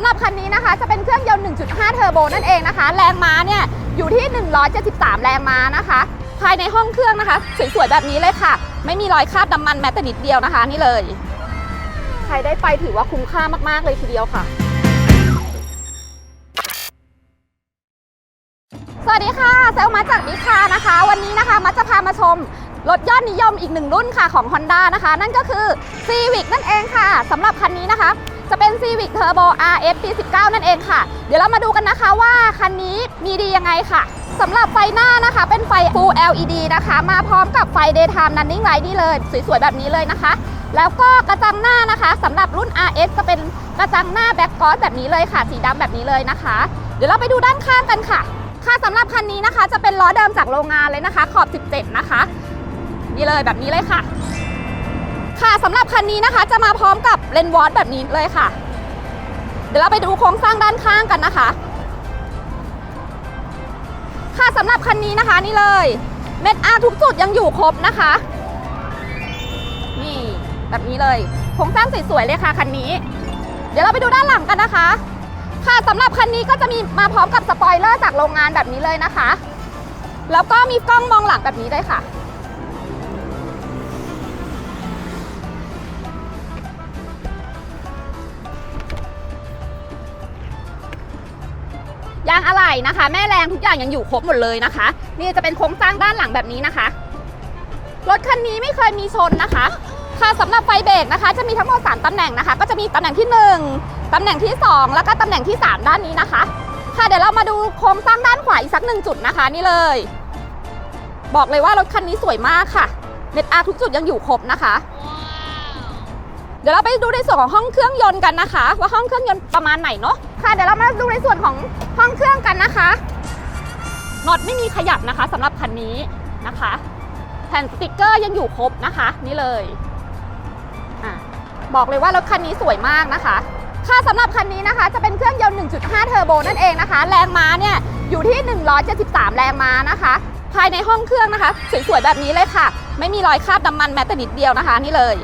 ำหรับคันนี้นะคะจะเป็นเครื่องยนต์ 1.5 เทอร์โบนั่นเองนะคะ แรงม้าเนี่ยอยู่ที่ 173 แรงม้านะคะ ภายในห้องเครื่องนะคะ สวยๆ แบบนี้เลยค่ะ ไม่มีรอยคราบน้ำมันแม้แต่นิดเดียวนะคะนี่เลย ใครได้ไปถือว่าคุ้มค่ามากๆเลยทีเดียวค่ะ สวัสดีค่ะเซลลมาจากมิคานะคะ วันนี้นะคะมัจะพามาชมรถยอดนิยมอีกหนึ่งรุ่นค่ะของ Honda นะคะ นั่นก็คือ Civic นั่นเองค่ะสำหรับคันนี้นะคะ จะเป็น Civic Turbo RS ปี 19 นั่นเองค่ะ เดี๋ยวเรามาดูกันนะคะว่าคันนี้มีดียังไงค่ะสำหรับไฟหน้านะคะเป็นไฟ Full LED นะคะ มาพร้อมกับไฟ Daytime Running Light นี่เลย สวยๆ แบบนี้เลยนะคะ แล้วก็กระจังหน้านะคะสำหรับรุ่น RS จะเป็นกระจังหน้าแบ็กกอสแบบนี้เลยค่ะ สีดำแบบนี้เลยนะคะ เดี๋ยวเราไปดูด้านข้างกันค่ะค่ะสำหรับคันนี้นะคะจะเป็นล้อเดิมจากโรงงานเลยนะคะ ขอบ 17 นะคะ นี่เลยแบบนี้เลยค่ะ ค่ะสำหรับคันนี้นะคะจะมาพร้อมกับเลนวอตแบบนี้เลยค่ะ เดี๋ยวเราไปดูโครงสร้างด้านข้างกันนะคะ ค่ะสำหรับคันนี้นะคะนี่เลย เม็ดอาทุกจุดยังอยู่ครบนะคะ นี่แบบนี้เลยโครงสร้างสวยๆเลยค่ะคันนี้ เดี๋ยวเราไปดูด้านหลังกันนะคะ ค่ะสำหรับคันนี้ก็จะมีมาพร้อมกับสปอยเลอร์จากโรงงานแบบนี้เลยนะคะ แล้วก็มีกล้องมองหลังแบบนี้ด้วยค่ะ ยางอะไหล่นะคะ แม่แรงทุกอย่างยังอยู่ครบหมดเลยนะคะ นี่จะเป็นโครงสร้างด้านหลังแบบนี้นะคะ รถคันนี้ไม่เคยมีชนนะคะ ค่ะสำหรับไฟเบรกนะคะ จะมีทั้งหมด3ตำแหน่งนะคะ ก็จะมีตำแหน่งที่ 1ตำแหน่งที่ 2 แล้วก็ตำแหน่งที่ 3 ด้านนี้นะคะ ค่ะเดี๋ยวเรามาดูโครงสร้างด้านขวาอีกสักหนึ่งจุดนะคะ นี่เลย บอกเลยว่ารถคันนี้สวยมากค่ะเน็ตอาร์ทุกจุดยังอยู่ครบนะคะ เดี๋ยวเราไปดูในส่วนของห้องเครื่องยนต์กันนะคะ ว่าห้องเครื่องยนต์ประมาณไหนเนาะค่ะเดี๋ยวเรามาดูในส่วนของห้องเครื่องกันนะคะน็อตไม่มีขยับนะคะสำหรับคันนี้นะคะ แผ่นสติกเกอร์ยังอยู่ครบนะคะ นี่เลยอะบอกเลยว่ารถคันนี้สวยมากนะคะค่าสำหรับคันนี้นะคะ จะเป็นเครื่องยนต์ 1.5 เทอร์โบนั่นเองนะคะ แรงม้าเนี่ยอยู่ที่ 173 แรงม้านะคะ ภายในห้องเครื่องนะคะ สวยๆแบบนี้เลยค่ะ ไม่มีรอยคราบน้ำมันแม้แต่นิดเดียวนะคะ นี่เลย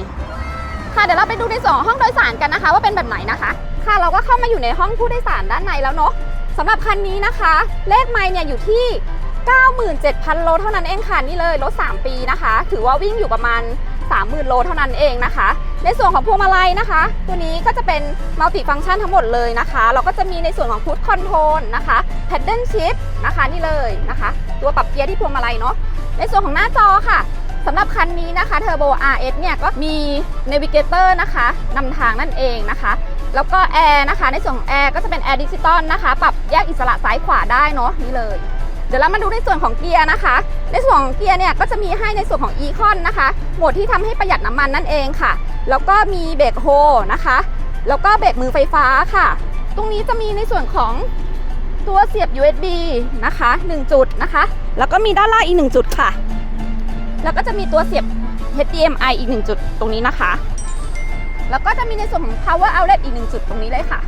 ค่ะเดี๋ยวเราไปดูในส่วนของห้องโดยสารกันนะคะ ว่าเป็นแบบไหนนะคะ ค่ะเราก็เข้ามาอยู่ในห้องผู้โดยสารด้านในแล้วเนาะสำหรับคันนี้นะคะ เลขไมล์เนี่ยอยู่ที่ 97,000 โลเท่านั้นเองค่ะนี่เลยรถ 3 ปีนะคะ ถือว่าวิ่งอยู่ประมาณ 30,000 โลเท่านั้นเองนะคะ ในส่วนของพวงมาลัยนะคะ ตัวนี้ก็จะเป็นมัลติฟังก์ชันทั้งหมดเลยนะคะ เราก็จะมีในส่วนของพุทคอนโทรลนะคะแพดเดิลชิ t นะคะนี่เลยนะคะ ตัวปรับเกียร์ที่พวงมาลัยเนาะในส่วนของหน้าจอค่ะ สำหรับคันนี้นะคะ Turbo RS เนี่ยก็มี Navigator นะคะนำทางนั่นเองนะคะ แล้วก็แอร์นะคะ ในส่วนของแอร์ก็จะเป็นแอร์ดิจิตอลนะคะ ปรับแยกอิสระซ้ายขวาได้เนาะนี่เลย เดี๋ยวเรามาดูในส่วนของเกียร์นะคะ ในส่วนของเกียร์เนี่ยก็จะมีให้ในส่วนของ e c o n นะคะ โหมดที่ทำให้ประหยัดน้ำมันนั่นเองค่ะ แล้วก็มีเบรกโฮนะคะ แล้วก็เบรกมือไฟฟ้าค่ะ ตรงนี้จะมีในส่วนของตัวเสียบ USB นะคะ 1 จุดนะคะ แล้วก็มีด้านล่างอีก 1 จุดค่ะ แล้วก็จะมีตัวเสียบ HDMI อีก 1 จุดตรงนี้นะคะ แล้วก็จะมีในส่วนของ power outlet อีก 1 จุดตรงนี้เลยค่ะ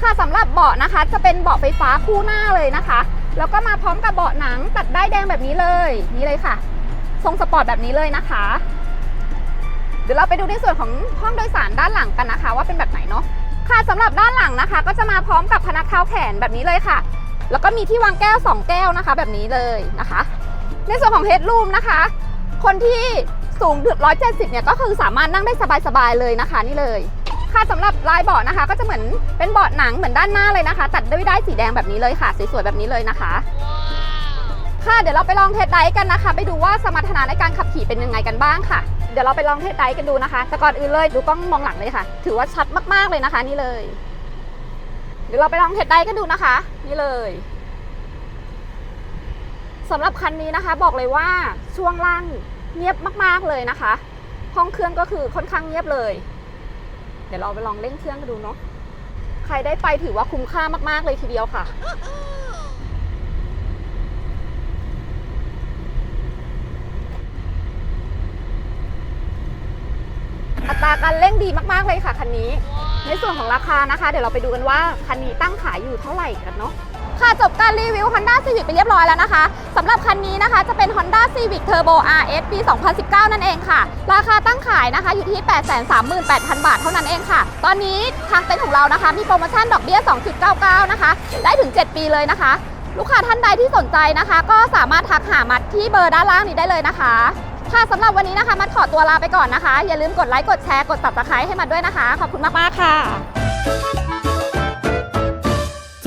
ค่ะสำหรับเบาะนะคะ จะเป็นเบาะไฟฟ้าคู่หน้าเลยนะคะ แล้วก็มาพร้อมกับเบาะหนังตัดได้แดงแบบนี้เลย นี่เลยค่ะ ทรงสปอร์ตแบบนี้เลยนะคะ เดี๋ยวเราไปดูในส่วนของห้องโดยสารด้านหลังกันนะคะ ว่าเป็นแบบไหนเนาะ ค่ะสำหรับด้านหลังนะคะ ก็จะมาพร้อมกับพนักเท้าแขนแบบนี้เลยค่ะ แล้วก็มีที่วางแก้ว 2 แก้วนะคะ แบบนี้เลยนะคะ ในส่วนของเฮดรูมนะคะ คนที่สูงถึง170 เนี่ยก็คือสามารถนั่งได้สบายๆเลยนะคะนี่เลย ค่ะสำหรับลายเบาะนะคะ ก็จะเหมือนเป็นเบาะหนังเหมือนด้านหน้าเลยนะคะ ตัดด้วยด้ายสีแดงแบบนี้เลยค่ะสวยๆแบบนี้เลยนะคะ ค่ะเดี๋ยวเราไปลองเทสไดกันนะคะ ไปดูว่าสมรรถนะในการขับขี่เป็นยังไงกันบ้างค่ะ เดี๋ยวเราไปลองเทสไดกันดูนะคะ แต่ก่อนอื่นเลยดูกล้องมองหลังเลยค่ะ ถือว่าชัดมากๆเลยนะคะ นี่เลย เดี๋ยวเราไปลองเทสไดกันดูนะคะ นี่เลย สำหรับคันนี้นะคะบอกเลยว่าช่วงล่างเงียบมากๆเลยนะคะ ห้องเครื่องก็คือค่อนข้างเงียบเลย เดี๋ยวเราไปลองเร่งเครื่องกันดูเนาะใครได้ไปถือว่าคุ้มค่ามากๆเลยทีเดียวค่ะอัตราการเร่งดีมากๆเลยค่ะคันนี้ ในส่วนของราคานะคะ เดี๋ยวเราไปดูกันว่าคันนี้ตั้งขายอยู่เท่าไหร่กันเนาะ ค่ะจบการรีวิว Honda Civic ไปเรียบร้อยแล้วนะคะสำหรับคันนี้นะคะจะเป็น Honda Civic Turbo RS ปี 2019 นั่นเองค่ะ ราคาตั้งขายนะคะอยู่ที่ 838,000 บาทเท่านั้นเองค่ะ ตอนนี้ทางเต็นท์ของเรานะคะ มีโปรโมชั่นดอกเบี้ย 2.99 นะคะ ได้ถึง 7 ปีเลยนะคะ ลูกค้าท่านใดที่สนใจนะคะ ก็สามารถทักหามัดที่เบอร์ด้านล่างนี้ได้เลยนะคะค่ะสำหรับวันนี้นะคะมัดขอตัวลาไปก่อนนะคะ อย่าลืมกดไลค์กดแชร์กด subscribe ให้มัดด้วยนะคะ ขอบคุณมากๆค่ะ